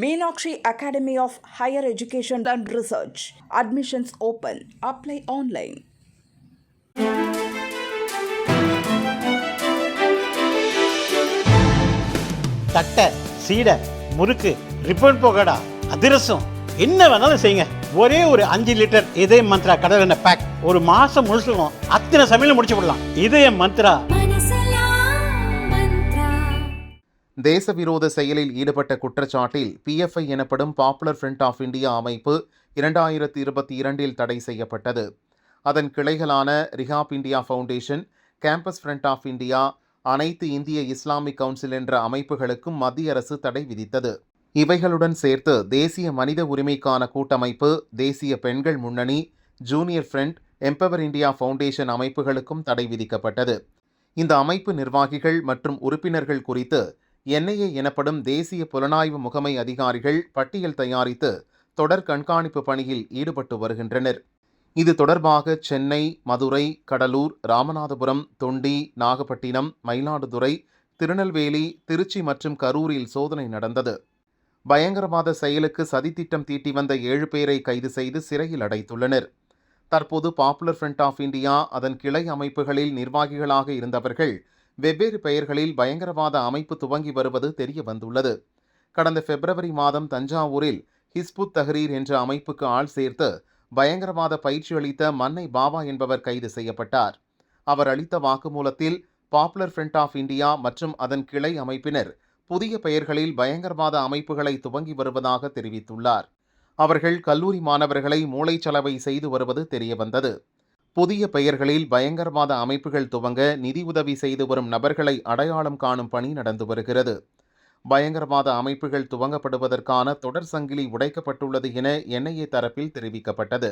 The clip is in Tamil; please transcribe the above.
Meenakshi academy of higher education and research admissions open apply online தட்டை சீடை முறுக்கு ரிப்பன் போகடா அதிரசம். என்ன வேணாலும் செய்யுங்க. ஒரே ஒரு அஞ்சு லிட்டர் இதய மந்த்ரா கடல் எண்ணெய் பேக் ஒரு மாசம் முழுசுக்கும் அத்தனை சமையல் முடிச்சு விடலாம். இதய மந்த்ரா தேச விரோத செயலில் ஈடுபட்ட குற்றச்சாட்டில் பிஎஃப்ஐ எனப்படும் பாப்புலர் ஃப்ரண்ட் ஆஃப் இந்தியா அமைப்பு இரண்டாயிரத்தி இருபத்தி இரண்டில் தடை செய்யப்பட்டது. அதன் கிளைகளான rehab India foundation campus front of India அனைத்து இந்திய இஸ்லாமிக் கவுன்சில் என்ற அமைப்புகளுக்கும் மத்திய அரசு தடை விதித்தது. இவைகளுடன் சேர்த்து தேசிய மனித உரிமைக்கான கூட்டமைப்பு தேசிய பெண்கள் முன்னணி junior front empower India foundation அமைப்புகளுக்கும் தடை விதிக்கப்பட்டது. இந்த அமைப்பு நிர்வாகிகள் மற்றும் உறுப்பினர்கள் குறித்து என்ஐஏ எனப்படும் தேசிய புலனாய்வு முகமை அதிகாரிகள் பட்டியல் தயாரித்து தொடர் கண்காணிப்பு பணியில் ஈடுபட்டு வருகின்றனர். இது தொடர்பாக சென்னை மதுரை கடலூர் ராமநாதபுரம் தொண்டி நாகப்பட்டினம் மயிலாடுதுறை திருநெல்வேலி திருச்சி மற்றும் கரூரில் சோதனை நடந்தது. பயங்கரவாத செயலுக்கு சதித்திட்டம் தீட்டி வந்த ஏழு பேரை கைது செய்து சிறையில் அடைத்துள்ளனர். தற்போது பாப்புலர் ஃப்ரண்ட் ஆஃப் இந்தியா அதன் கிளை அமைப்புகளில் நிர்வாகிகளாக இருந்தவர்கள் வெவ்வேறு பெயர்களில் பயங்கரவாத அமைப்பு துவங்கி வருவது தெரிய வந்துள்ளது கடந்த பிப்ரவரி மாதம் தஞ்சாவூரில் ஹிஸ்புத் தஹ்ரீர் என்ற அமைப்புக்கு ஆள் சேர்த்து பயங்கரவாத பயிற்சி அளித்த மன்னை பாபா என்பவர் கைது செய்யப்பட்டார். அவர் அளித்த வாக்குமூலத்தில் பாப்புலர் ஃப்ரண்ட் ஆஃப் இந்தியா மற்றும் அதன் கிளை அமைப்பினர் புதிய பெயர்களில் பயங்கரவாத அமைப்புகளை துவங்கி வருவதாக தெரிவித்துள்ளார். அவர்கள் கல்லூரி மாணவர்களை மூளைச்சலவை செய்து வருவது தெரியவந்தது. புதிய பெயர்களில் பயங்கரவாத அமைப்புகள் துவங்க நிதியுதவி செய்து வரும் நபர்களை அடையாளம் காணும் பணி நடந்து வருகிறது. பயங்கரவாத அமைப்புகள் துவங்கப்படுவதற்கான தொடர் சங்கிலி உடைக்கப்பட்டுள்ளது என என்ஐஏ தரப்பில் தெரிவிக்கப்பட்டது.